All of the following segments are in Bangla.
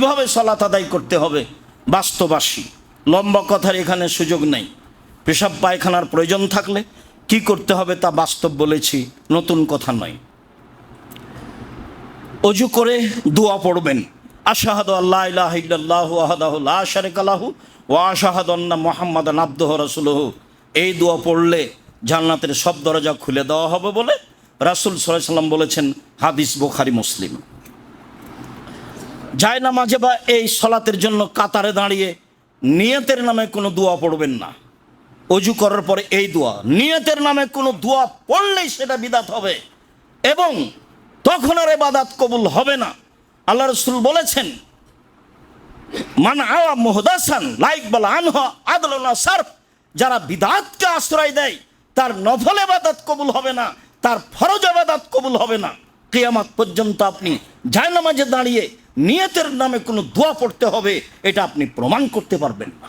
কীভাবে সলাত আদায় করতে হবে? বাস্তবাসী। লম্বা কথার এখানে সুযোগ নেই। পেশাব পায়খানার প্রয়োজন থাকলে কি করতে হবে তা বাস্তব বলেছি, নতুন কথা নয়। অজু করে দোয়া পড়বেন। আশাহাদ আল্লাহ ইলাহা ইল্লাল্লাহু আহাদাহু লা শারিকা লাহু ওয়া আশাহাদু আন্না মুহাম্মাদান আবদুহু রাসূলুহু। এই দোয়া পড়লে জান্নাতের সব দরজা খুলে দেওয়া হবে বলে রাসূল সাল্লাম বলেছেন হাদিস বুখারী, মুসলিম। যায় না মাঝে বা এই সলাতের জন্য কাতারে দাঁড়িয়ে নিয়তের নামে কোনো দোয়া পড়বেন না। অজু করার পরে এই দোয়া, নিয়তের নামে কোনো দোয়া পড়লেই সেটা বিদাত হবে এবং তখন আর এবাদাত কবুল হবে না। আল্লাহ রসুল বলেছেন, মান আওয়া মোহদাসান, লাইক বলা আনহা আদলনা সার্ফ। যারা বিদাতকে আশ্রয় দেয়, তার নফল এবাদাত কবুল হবে না, তার ফরজ এবাদাত কবুল হবে না। কিয়ামাত পর্যন্ত আপনি জায়নামাজে দাঁড়িয়ে নিয়তের নামে কোনো দোয়া পড়তে হবে, এটা আপনি প্রমাণ করতে পারবেন। না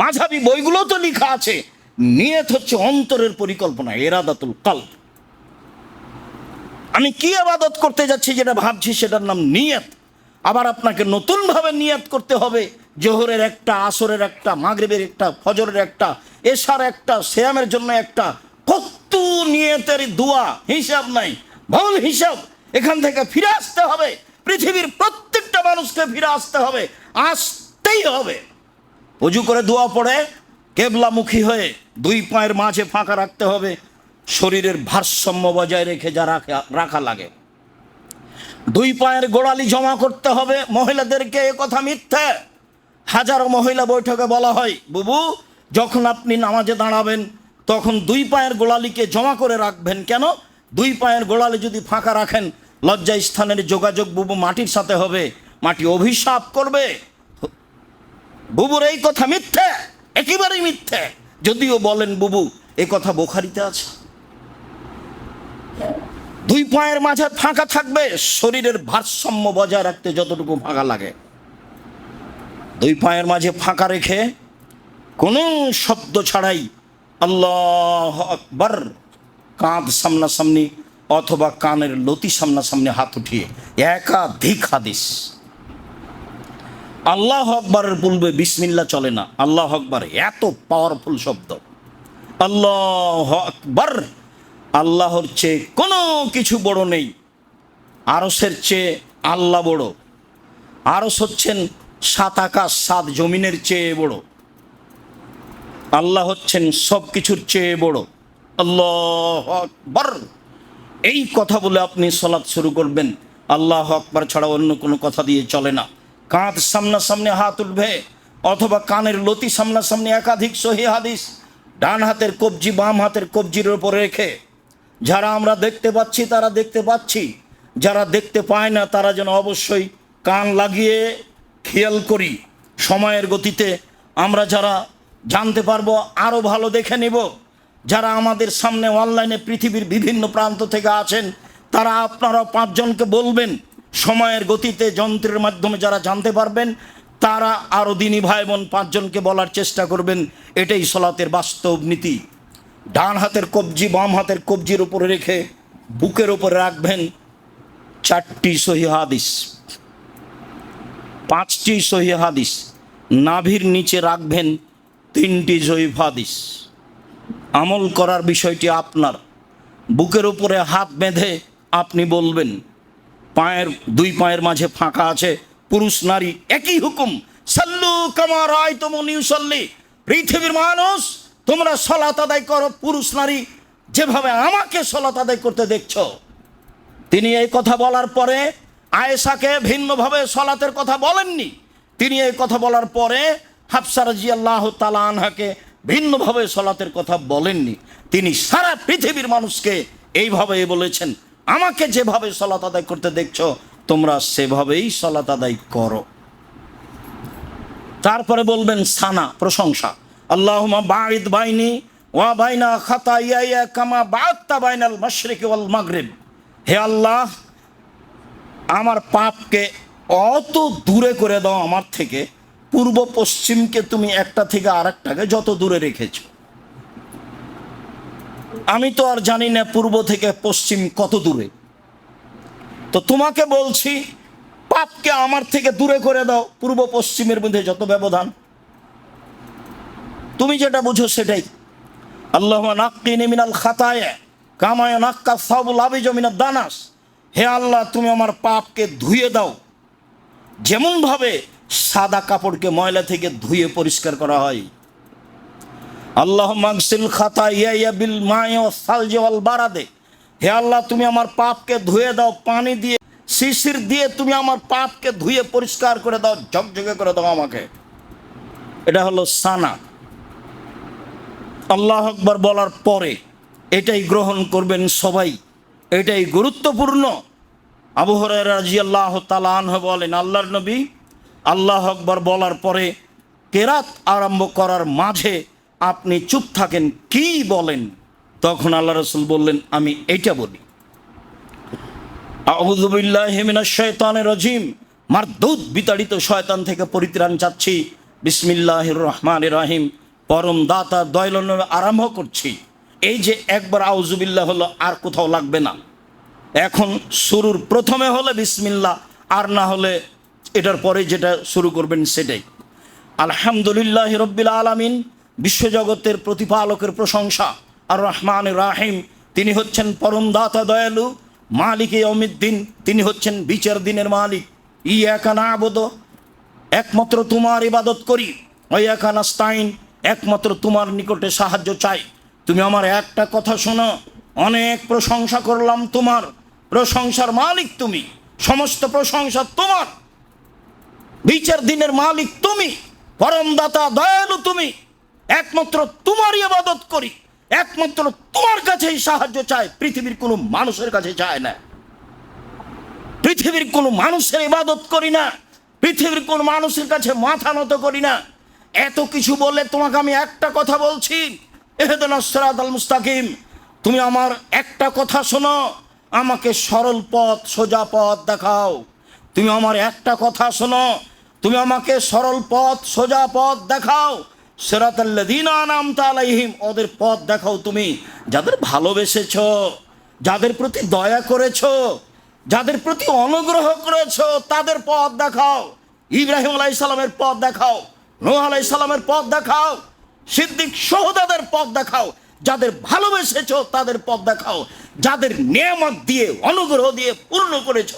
মাঝাবি বইগুলো তো লেখা আছে, নিয়ত হচ্ছে অন্তরের পরিকল্পনা, এরাদাতুল কাল্প আমি কি আবাদত করতে যাচ্ছি যেটা ভাবছি সেটার নাম নিয়ত। আবার আপনাকে নতুনভাবে নিয়ত করতে হবে, জোহরের একটা, আসরের একটা, মাগরিবের একটা, ফজরের একটা, এশার একটা শ্যামের জন্য একটা। কত নিয়তের দোয়া, হিসাব নাই, ভুল হিসাব। এখান থেকে ফিরে আসতে হবে। পৃথিবীর প্রত্যেকটা মানুষকে ফিরে আসতে হবে। আসতেই হবে। অজু করে দোয়া পড়ে, কেবলামুখী হয়ে দুই পায়ের মাঝে ফাঁকা রাখতে হবে। শরীরের ভারসাম্য বজায় রেখে যা রাখা রাখা লাগে। দুই পায়ের গোড়ালি জমা করতে হবে। মহিলাদেরকে এ কথা মিথ্যে। হাজারো মহিলা বৈঠকে বলা হয়, বুবু, যখন আপনি নামাজে দাঁড়াবেন, তখন দুই পায়ের গোড়ালিকে জমা করে রাখবেন কেন? দুই পায়ের গোড়ালি যদি ফাঁকা রাখেন লজ্জা স্থানের যোগাযোগ বুবু মাটির সাথে হবে। মাটি অভিশাপ করবে। বুবুর এই কথা মিথ্যে, একেবারেই মিথ্যে। যদিও বলেন বুবু, এ কথা বোখারিতে আছে। দুই পায়ের মাঝে ফাঁকা থাকবে, শরীরের ভারসাম্য বজায় রাখতে যতটুকু ফাঁকা লাগে। দুই পায়ের মাঝে ফাঁকা রেখে কোনো শব্দ ছাড়াই আল্লাহ আকবর কাঁধ সামনাসামনি অথবা কানের লতি সামনাসামনি হাত উঠিয়ে একাধিক হাদিস। আল্লাহ আকবরের বলবে বিসমিল্লা চলে না। আল্লাহ আকবর, এত পাওয়ারফুল শব্দ। আল্লাহ আকবর, আল্লাহর চেয়ে কোনো কিছু বড় নেই। আরসের চেয়ে আল্লাহ বড়। আরস হচ্ছেন সাত আকাশ, সাত জমিনের চেয়ে বড়। আল্লাহ হচ্ছেন সব কিছুর চেয়ে বড়। আল্লাহ আকবর। এই কথা বলে আপনি সলাৎ শুরু করবেন। আল্লাহ আকবর ছাড়া অন্য কোনো কথা দিয়ে চলে না। কাঁধ সামনাসামনি হাত উঠবে, অথবা কানের লতি সামনাসামনি একাধিক সহি হাদিস ডান হাতের কবজি, বাম হাতের কবজির ওপর রেখে। যারা আমরা দেখতে পাচ্ছি, তারা দেখতে পাচ্ছি। যারা দেখতে পায় না, তারা যেন অবশ্যই কান লাগিয়ে খেয়াল করি। সময়ের গতিতে আমরা যারা জানতে পারব আরও ভালো দেখে নেব। যারা আমাদের সামনে অনলাইনে পৃথিবীর বিভিন্ন প্রান্ত থেকে আছেন, তারা আপনারা পাঁচজনকে বলবেন, সময়ের গতিতে যন্ত্রের মাধ্যমে যারা জানতে পারবেন, তারা আরও দিনী ভাই বোন পাঁচজনকে বলার চেষ্টা করবেন। এটাই সলাতের বাস্তব নীতি। ডান হাতের কবজি, বাম হাতের কবজির উপরে রেখে বুকের উপরে রাখবেন চারটি সহি হাদিস। পাঁচটি সহি হাদিস। নাভির নিচে রাখবেন তিনটি জয়ীফ হাদিস। আমল করার বিষয়টি আপনার। বুকের উপরে হাত বেঁধে আপনি বলবেন, পায়ের দুই পায়ের মাঝে ফাঁকা আছে, পুরুষ নারী একই হুকুম, সাল্লু কামার আয় তমনি সল্লি পৃথিবীর মানুষ, তোমরা সলাত আদায় করো, পুরুষ নারী, যেভাবে আমাকে সলাত আদায় করতে দেখছ। তিনি এই কথা বলার পরে আয়েশাকে ভিন্নভাবে সলাতের কথা বলেননি। তিনি এই কথা বলার পরে হাফসার রাজি আল্লাহ তালা আনহাকে ভিন্নভাবে সলাতের কথা বলেননি। তিনি সারা পৃথিবীর মানুষকে এইভাবে বলেছেন, আমাকে যেভাবে সলাত আদায় করতে দেখছ, তোমরা সেভাবেই সলাত আদায় করো। তারপরে বলবেন, সানা, প্রশংসা। আল্লাহুমা বাঈদ বাইনি ওয়া বাইনা খাতা ইয়া কামা বাত্তা বাইনাল মাশরিক ওয়াল মাগরিব। হে আল্লাহ, আমার পাপকে অত দূরে করে দাও আমার থেকে পূর্ব পশ্চিমকে তুমি একটা থেকে আরেকটাকে যত দূরে রেখেছ। আমি তো আর জানি না পূর্ব থেকে পশ্চিম কত দূরে। তো তোমাকে বলছি, পাপকে আমার থেকে দূরে করে দাও, পূর্ব পশ্চিমের মধ্যে যত ব্যবধান। তুমি যেটা বুঝো সেটাই। আল্লাহ নাক্কিনি মিনাল খাতায় কামায় নাক্কা সাবুল আবিজ মিনাল দানাস। হে আল্লাহ, তুমি আমার পাপকে ধুয়ে দাও। যেমনভাবে সাদা কাপড়কে ময়লা থেকে ধুয়ে পরিষ্কার করা হয়। আল্লাহ মাগসিল খাতা ইয়া বিল মায় সালজে ওয়াল বারাদে। হে আল্লাহ, তুমি আমার পাপকে ধুয়ে দাও, পানি দিয়ে, শিশির দিয়ে তুমি আমার পাপকে ধুয়ে পরিষ্কার করে দাও, ঝকঝকে করে দাও আমাকে। এটা হলো সানা। আল্লাহ আকবার বলার পরে এটাই গ্রহণ করবেন সবাই। এটাই গুরুত্বপূর্ণ। আবু হরাইরা রাদিয়াল্লাহু তাআলা আনহু বলেন, আল্লাহর নবী আল্লাহ আকবার বলার পরে কেরাত আরম্ভ করার মাঝে আপনি চুপ থাকেন, কি বলেন? তখন আল্লাহ রসুল বললেন, আমি এইটা বলি। রাজিম। মারদুদ বিতাড়িত শয়তান থেকে পরিত্রাণ চাচ্ছি। বিসমিল্লাহির রহমানির রহিম। পরম দাতা দয়ালন আরম্ভ করছি। এই যে একবার আউজুবিল্লাহ হলো, আর কোথাও লাগবে না। এখন শুরুর প্রথমে হলে বিসমিল্লাহ, আর না হলে এটার পরে যেটা শুরু করবেন সেটাই। আলহামদুলিল্লাহ রব্বিল আলামিন, বিশ্বজগতের প্রতিপালকের প্রশংসা। আর রহমান রাহিম, তিনি হচ্ছেন পরম দাতা দয়ালু, মালিক অমিদ্দিন তিনি হচ্ছেন বিচার দিনের মালিক। ই একা না আবদ একমাত্র তোমার ইবাদত করি। ওই একা নাস্তাইন একমাত্র তোমার নিকটে সাহায্য চাই। তুমি আমার একটা কথা শোনো, অনেক প্রশংসা করলাম তোমার। প্রশংসার মালিক তুমি, সমস্ত প্রশংসা তোমার। বিচার দিনের মালিক তুমি, পরমদাতা দয়ালু তুমি। একমাত্র তোমারই ইবাদত করি, একমাত্র তোমার কাছেই সাহায্য চায় পৃথিবীর কোনো মানুষের কাছে চায় না। পৃথিবীর কোনো মানুষের ইবাদত করি না, পৃথিবীর কোন মানুষের কাছে মাথা নত করি না। এত কিছু বলে তোমাকে আমি একটা কথা বলছি আল মুস্তাকিম। তুমি আমার একটা কথা শোনো, আমাকে সরল পথ, সোজা পথ দেখাও। তুমি আমার একটা কথা শোনো তুমি আমাকে সরল পথ, সোজা পথ দেখাও। সেরাতাল্লাদিন আনাম তালাইহিম ওদের পথ দেখাও তুমি। যাদের ভালোবেসেছ, যাদের প্রতি দয়া করেছ, যাদের প্রতি অনুগ্রহ করেছ, তাদের পথ দেখাও। ইব্রাহিম আলাইসালামের পথ দেখাও, নোহ আলাইসালামের পথ দেখাও, সিদ্দিক সহদাদের পথ দেখাও। যাদের ভালোবেসেছো, তাদের পথ দেখাও। যাদের নিয়ামত দিয়ে, অনুগ্রহ দিয়ে পূর্ণ করেছ,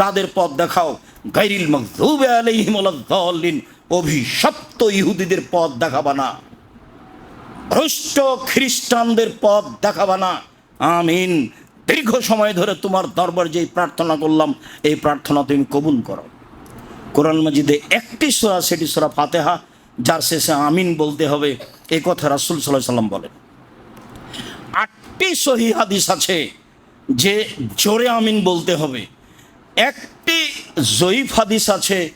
তাদের পথ দেখাও। গাইরিল মকদুবে আলাইহিম ওয়ালাদ-দাল্লিন অভিশপ্ত ইহুদিদের পথ দেখাবা না। ভ্রষ্ট খ্রিস্টানদের পথ দেখাবা না। আমিন। দীর্ঘ সময় ধরে তোমার দরবার যেই প্রার্থনা করলাম, এই প্রার্থনা তুমি কবুল করো। কোরআন মাজিদে একটি সোরা, সেটি সোরা ফাতেহা, যার শেষে আমিন বলতে হবে। এ কথা রাসুল সাল্লাহ সাল্লাম বলেন। আটটি সহি হাদিস আছে যে জোরে আমিন বলতে হবে। একটি জয়ীফ হাদিস আছে,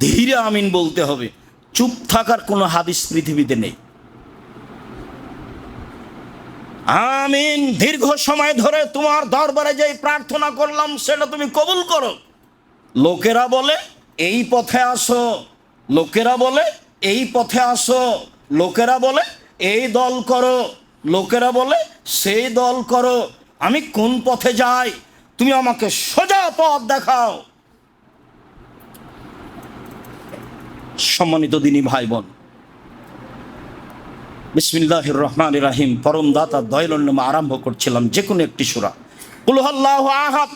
ধীরে আমিন বলতে হবে। চুপ থাকার কোনো হাদিস পৃথিবীতে নেই। আমিন, দীর্ঘ সময় ধরে তোমার দরবারে যেই প্রার্থনা করলাম, সেটা তুমি কবুল করো। লোকেরা বলে, এই পথে আসো। লোকেরা বলে, এই পথে আসো। লোকেরা বলে, এই দল করো। লোকেরা বলে, সেই দল করো। আমি কোন পথে যাই? তুমি আমাকে সোজা পথ দেখাও। সম্মানিত দিনী ভাই বোন বিসমিল্লাহির রহমান রাহিম, পরম দাতা দয়লন্নমা আরম্ভ করছিলাম যে কোনো একটি সুরা। কুলহাল্লাহ আহাদ,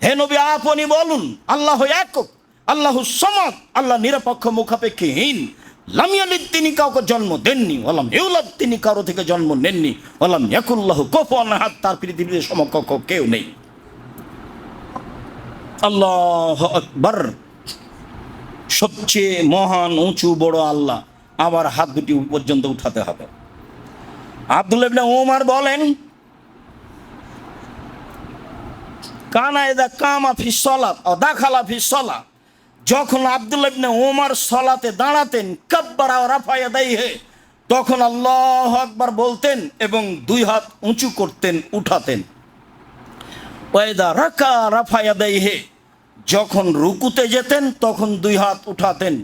হে নবী আপনি বলুন, আল্লাহ একক, আল্লাহ সমাদ, আল্লাহ নিরপেক্ষ, মুখাপেক্ষীহীন। লামিয়ালিদ তিনি কাউকে জন্ম দেননি ওলাম ইউলাদ, তিনি কারও থেকে জন্ম নেননি ওলাম ইয়াকুল্লাহ কোপন হাত তার পৃথিবীতে সমকক্ষ কেউ নেই। আল্লাহ আকবর। সবচেয়ে মহান, উঁচু, বড় আল্লাহ আবার হাত দুটি পর্যন্ত উঠাতে হবে। আব্দুল ইবনে ওমর বলেন, কানা এদা কামা ফি সলাত ও দাখালা ফি সলা। যখন আব্দুল ইবনে ওমর সলাতে দাঁড়াতেন, কাব্বারা ও রাফায়া হে তখন আল্লাহ আকবার বলতেন এবং দুই হাত উঁচু করতেন, উঠাতেন। ওয়েদা রাকা রাফায়া হে যখন রুকুতে যেতেন, তখন দুই হাত উঠাতেন।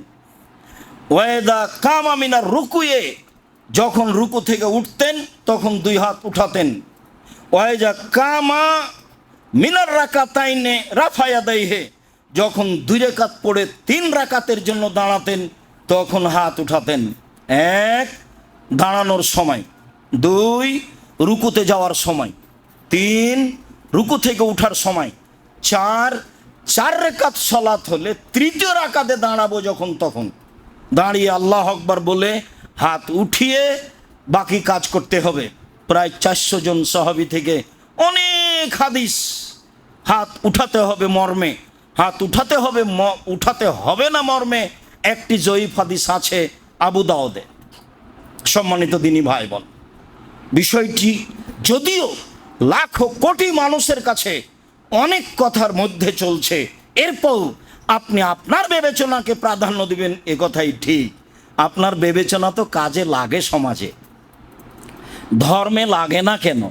ওয়েদা কামা মিনার রুকুয়ে, যখন রুকু থেকে উঠতেন, তখন দুই হাত উঠাতেন। ওয়েজা কামা মিনার রাকা তাইনে রাফায়া দেয় হে যখন দুই রেখাত পড়ে তিন রাকাতের জন্য দাঁড়াতেন, তখন হাত উঠাতেন। এক, দাঁড়ানোর সময়। দুই, রুকুতে যাওয়ার সময়। তিন, রুকু থেকে উঠার সময়। চার চার রেখাত সলাৎ হলে তৃতীয় রাকাতে দাঁড়াবো যখন, তখন। দাঁড়িয়ে আল্লাহ আকবার বলে, হাত উঠিয়ে বাকি কাজ করতে হবে। প্রায় চারশো জন সাহাবি থেকে অনেক হাদিস। হাত উঠাতে হবে মর্মে। হাত উঠাতে হবে উঠাতে হবে না মর্মে। একটি জয়ীফ হাদিস আছে আবু দাওদে সম্মানিত দিনী ভাই বোন বিষয়টি যদিও লাখো কোটি মানুষের কাছে অনেক কথার মধ্যে চলছে। এরপর আপনি আপনার বিবেচনাকে প্রাধান্য দিবেন, এ কথাই ঠিক। আপনার বিবেচনা তো কাজে লাগে সমাজে। ধর্মে লাগে না কেন?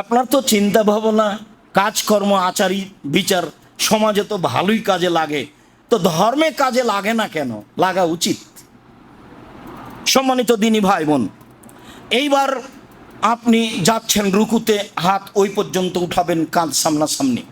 আপনার তো চিন্তা ভাবনা কাজকর্ম আচারি বিচার, সমাজে তো ভালোই কাজে লাগে। তো ধর্মে কাজে লাগে না কেন? লাগা উচিত। সম্মানিত দিনী ভাই বোন, এইবার আপনি যাচ্ছেন রুকুতে হাত ওই পর্যন্ত উঠাবেন কাঁধ সামনাসামনি।